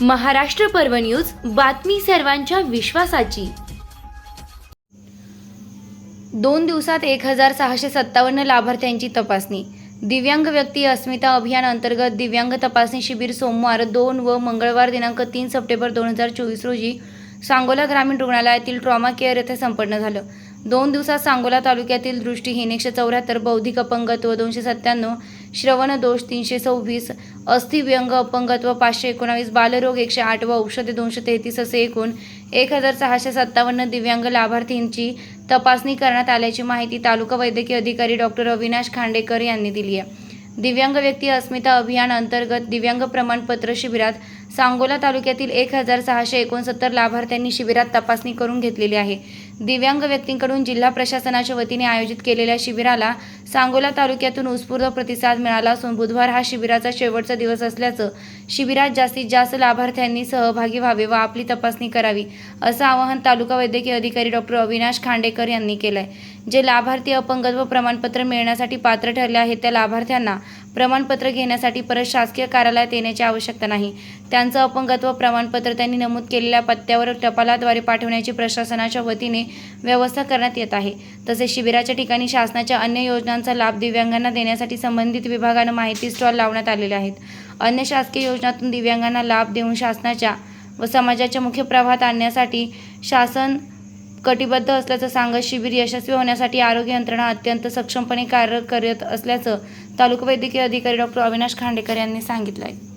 महाराष्ट्र पर्व न्यूज बातमी सर्वांच्या विश्वासाची. दोन दिवसात एक हजार सहाशे सत्तावन्न लाभार्थ्यांची तपासणी. दिव्यांग व्यक्ती अस्मिता अभियान अंतर्गत दिव्यांग तपासणी शिबिर सोमवार दोन व मंगळवार दिनांक तीन सप्टेंबर दोन हजार चोवीस रोजी सांगोला ग्रामीण रुग्णालयातील ट्रॉमा केअर येथे संपन्न झालं. दोन दिवसात सांगोला तालुक्यातील दृष्टीहीन एकशे चौऱ्याहत्तर बौद्धिक अपंगत्व दोनशे सत्त्याण्णव श्रवण दोष तीनशे सव्वीस अस्थिव्यंग अपंगत्व पाचशे एकोणावीस बालरोग एकशे आठ व औषधे दोनशे तेहतीस असे एकूण एक हजार सहाशे सत्तावन्न दिव्यांग लाभार्थींची तपासणी करण्यात आल्याची माहिती तालुका वैद्यकीय अधिकारी डॉक्टर अविनाश खांडेकर यांनी दिली आहे. दिव्यांग व्यक्ती अस्मिता अभियान अंतर्गत दिव्यांग प्रमाणपत्र शिबिरात सांगोला तालुक्यातील एक हजार सहाशे एकोणसत्तर लाभार्थ्यांनी शिबिरात तपासणी करून घेतलेली आहे. दिव्यांग व्यक्तींकडून जिल्हा प्रशासनाच्या वतीने आयोजित केलेल्या शिबिराला सांगोला तालुक्यातून उत्स्फूर्त प्रतिसाद मिळाला असून बुधवार हा शिबिराचा शेवटचा दिवस असल्याचं शिबिरात जास्तीत जास्त लाभार्थ्यांनी सहभागी व्हावे व आपली तपासणी करावी असं आवाहन तालुका वैद्यकीय अधिकारी डॉक्टर अविनाश खांडेकर यांनी केलं आहे जे लाभार्थी अपंगत्व प्रमाणपत्र मिळण्यासाठी पात्र ठरले आहेत त्या लाभार्थ्यांना प्रमाणपत्र घेण्यासाठी परत शासकीय कार्यालयात येण्याची आवश्यकता नाही. त्यांचं अपंगत्व प्रमाणपत्र त्यांनी नमूद केलेल्या पत्त्यावर टपालाद्वारे पाठवण्याची प्रशासनाच्या वतीने व्यवस्था करण्यात येत आहे. तसेच शिबिराच्या ठिकाणी शासनाच्या अन्य योजनांचा लाभ दिव्यांगांना देण्यासाठी संबंधित विभागानं माहिती स्टॉल लावण्यात आलेले आहेत. अन्य शासकीय योजनातून दिव्यांगांना लाभ देऊन शासनाच्या व समाजाच्या मुख्य प्रवाहात आणण्यासाठी शासन कटिबद्ध असल्याचं सांगत शिबिर यशस्वी होण्यासाठी आरोग्य यंत्रणा अत्यंत सक्षमपणे कार्य करत असल्याचं तालुका वैद्यकीय अधिकारी डॉक्टर अविनाश खांडेकर यांनी सांगितलं आहे